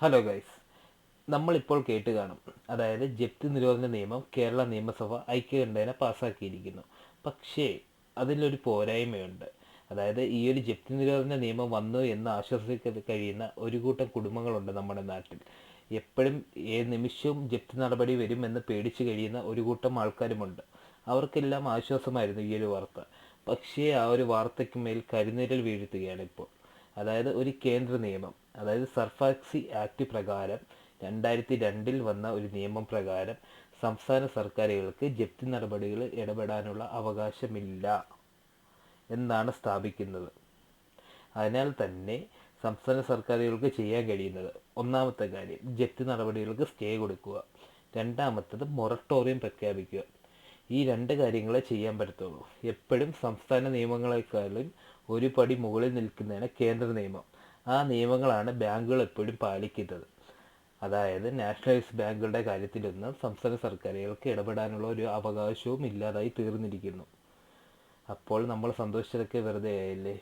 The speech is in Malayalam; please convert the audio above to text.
ഹലോ ഗൈസ് നമ്മളിപ്പോൾ കേട്ട് കാണും. അതായത് ജപ്തി നിരോധന നിയമം കേരള നിയമസഭ ഐക്യകണ്ഠേന പാസ്സാക്കിയിരിക്കുന്നു. പക്ഷേ അതിലൊരു പോരായ്മയുണ്ട്. അതായത് ഈ ഒരു ജപ്തി നിരോധന നിയമം വന്നു എന്ന് ആശ്വസിക്കാൻ കഴിയുന്ന ഒരു കൂട്ടം കുടുംബങ്ങളുണ്ട് നമ്മുടെ നാട്ടിൽ. എപ്പോഴും ഏത് നിമിഷവും ജപ്തി നടപടി വരുമെന്ന് പേടിച്ചു കഴിയുന്ന ഒരു കൂട്ടം ആൾക്കാരുമുണ്ട്. അവർക്കെല്ലാം ആശ്വാസമായിരുന്നു ഈ ഒരു വാർത്ത. പക്ഷേ ആ ഒരു വാർത്തയ്ക്ക് മേൽ കരിനിഴൽ വീഴ്ത്തുകയാണ് ഇപ്പോൾ. അതായത് ഒരു കേന്ദ്ര നിയമം അതായത് സർഫാക്സി ആക്ട് പ്രകാരം രണ്ടായിരത്തി രണ്ടിൽ വന്ന ഒരു നിയമം പ്രകാരം സംസ്ഥാന സർക്കാരുകൾക്ക് ജപ്തി നടപടികൾ ഇടപെടാനുള്ള അവകാശമില്ല എന്നാണ് സ്ഥാപിക്കുന്നത്. അതിനാൽ തന്നെ സംസ്ഥാന സർക്കാരുകൾക്ക് ചെയ്യാൻ കഴിയുന്നത് ഒന്നാമത്തെ കാര്യം ജപ്തി നടപടികൾക്ക് സ്റ്റേ കൊടുക്കുക രണ്ടാമത്തത് മൊറട്ടോറിയം പ്രഖ്യാപിക്കുക. ഈ രണ്ട് കാര്യങ്ങളെ ചെയ്യാൻ പറ്റത്തുള്ളൂ. എപ്പോഴും സംസ്ഥാന നിയമങ്ങളെക്കാളും ഒരു പടി മുകളിൽ നിൽക്കുന്നതാണ് കേന്ദ്ര നിയമം. ആ നിയമങ്ങളാണ് ബാങ്കുകൾ എപ്പോഴും പാലിക്കുന്നത്. അതായത് നാഷണലൈസ് ബാങ്കുകളുടെ കാര്യത്തിലൊന്നും സംസ്ഥാന സർക്കാരുകൾക്ക് ഇടപെടാനുള്ള ഒരു അവകാശവും ഇല്ലാതായി തീർന്നിരിക്കുന്നു. അപ്പോൾ നമ്മൾ സന്തോഷിച്ചതൊക്കെ വെറുതെ ആയില്ലേ?